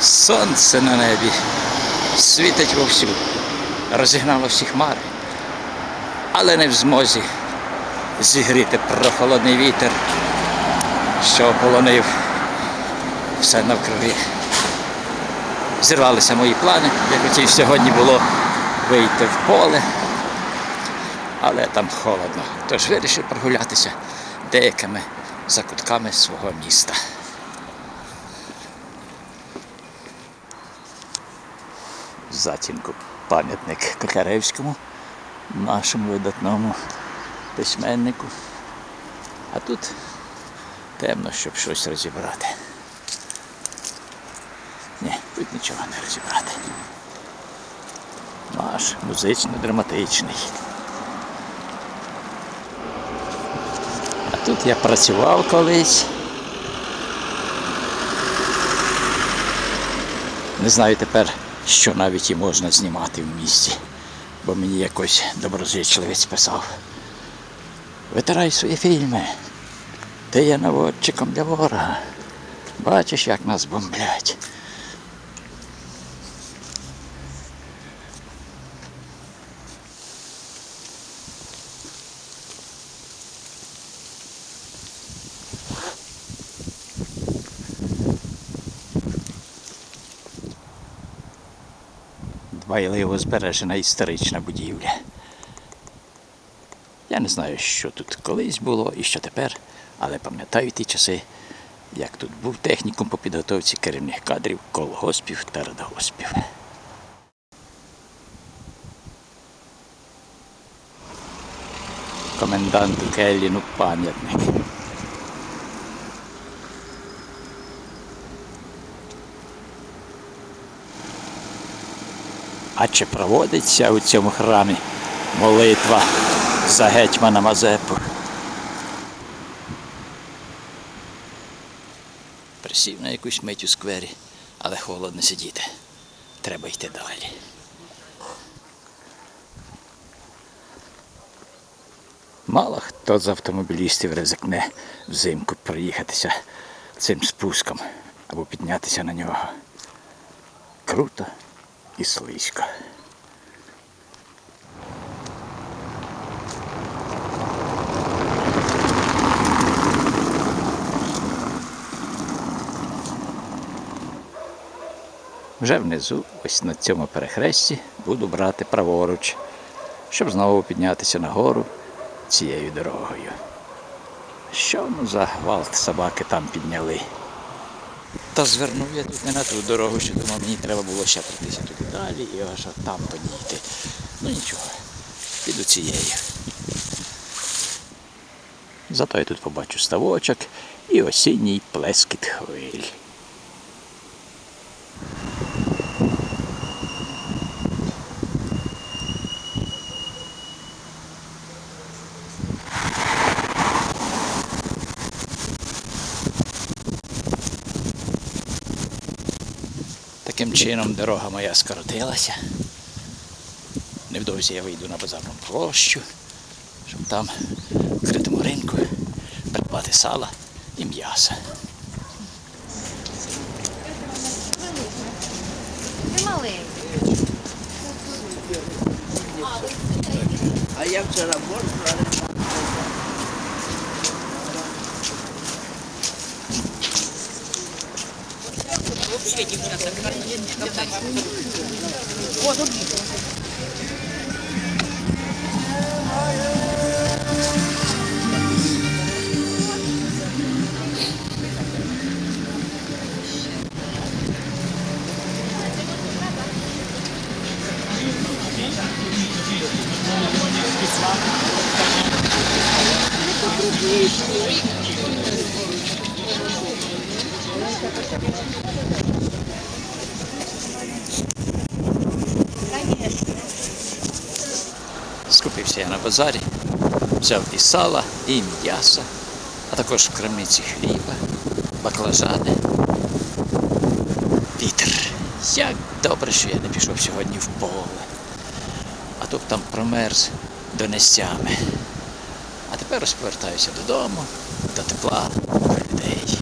Сонце на небі світить вовсю, розігнало всі хмари, але не в змозі зігріти прохолодний вітер, що ополонив все навкруги. Зірвалися мої плани. Я хотів сьогодні було вийти в поле, але там холодно. Тож вирішив прогулятися деякими закутками свого міста. Затінку пам'ятник Котляревському, нашому видатному письменнику. А тут темно, щоб щось розібрати. Ні, тут нічого не розібрати. Наш музично-драматичний. А тут я працював колись. Не знаю тепер, що навіть і можна знімати в місті, бо мені якось доброзичливець писав. Витирай свої фільми. Ти є наводчиком для ворога. Бачиш, як нас бомблять. Дбайливо збережена історична будівля. Я не знаю, що тут колись було і що тепер, але пам'ятаю ті часи, як тут був технікум по підготовці керівних кадрів колгоспів та радгоспів. Коменданту Келліну пам'ятник. А чи проводиться у цьому храмі молитва за гетьмана Мазепу? Присів на якусь мить у сквері, але холодно сидіти. Треба йти далі. Мало хто з автомобілістів ризикне взимку проїхатися цим спуском або піднятися на нього. Круто і слизько. Вже внизу, ось на цьому перехресті, буду брати праворуч, щоб знову піднятися нагору цією дорогою. Що ну за гвалт собаки там підняли? Та звернув я тут не на ту дорогу, що думав, мені треба було ще пройтися туди далі і аж там подійти. Ну нічого, піду цією. Зато я тут побачу ставочок і осінній плескіт хвиль. Таким чином дорога моя скоротилася. Невдовзі я вийду на базарну площу, щоб там в відкритому ринку придбати сала і м'яса. А я вчора борщ варив. Скупився я на базарі, взяв і сала, і м'ясо, а також в крамниці хліба, баклажани. Вітер. Як добре, що я не пішов сьогодні в поле. А б там промерз до нестями. А тепер ось повертаюся додому, до тепла, до людей.